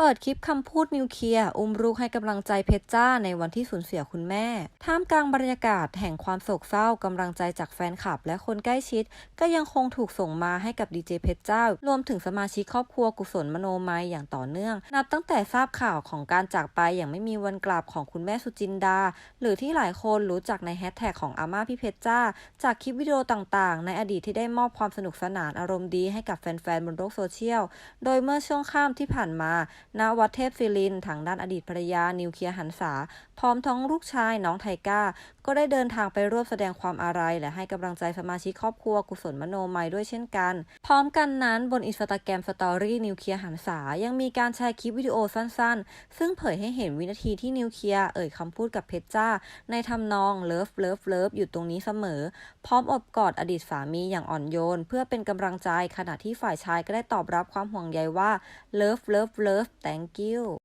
เปิดคลิปคำพูดนิวเคลียร์อุ้มลูกให้กำลังใจเพชรจ้าในวันที่สูญเสียคุณแม่ ท่ามกลางบรรยากาศแห่งความโศกเศร้ากำลังใจจากแฟนคลับ และคนใกล้ชิด ก็ยังคงถูกส่งมาให้กับดีเจเพชรจ้า รวมถึงสมาชิกครอบครัวกุศลมโนมัยอย่างต่อเนื่อง นับตั้งแต่ทราบข่าวของการจากไปอย่างไม่มีวันกลับของคุณแม่สุจินดา หรือที่หลายคนรู้จักในแฮชแท็กของอาม่าพี่เพชรจ้า จากคลิปวิดีโอต่างๆ ในอดีตที่ได้มอบความสนุกสนานอารมณ์ดีให้กับแฟนๆบนโลกโซเชียล โดยเมื่อช่วงค่ำที่ผ่านมา ณวัดเทพศิรินทางด้านอดีตภรรยานิวเคลียร์หันษา พร้อมทั้งลูกชายน้องไทก้า ก็ได้เดินทางไปร่วมแสดงความอาลัยและให้กำลังใจสมาชิกครอบครัวกุศลมโนมัยด้วยเช่นกัน พร้อมกันนั้นบนอินสตาแกรมสตอรี่นิวเคลียร์หันษา ยังมีการแชร์คลิปวิดีโอสั้นๆ ซึ่งเผยให้เห็นวินาทีที่นิวเคลียร์เอ่ยคำพูดกับเพชรจ้า ในทำนองเลิฟเลิฟเลิฟอยู่ตรงนี้เสมอ พร้อมอบกอดอดีตสามีอย่างอ่อนโยน เพื่อเป็นกำลังใจขณะที่ฝ่ายชายก็ได้ตอบรับความห่วงใยว่า love love love thank you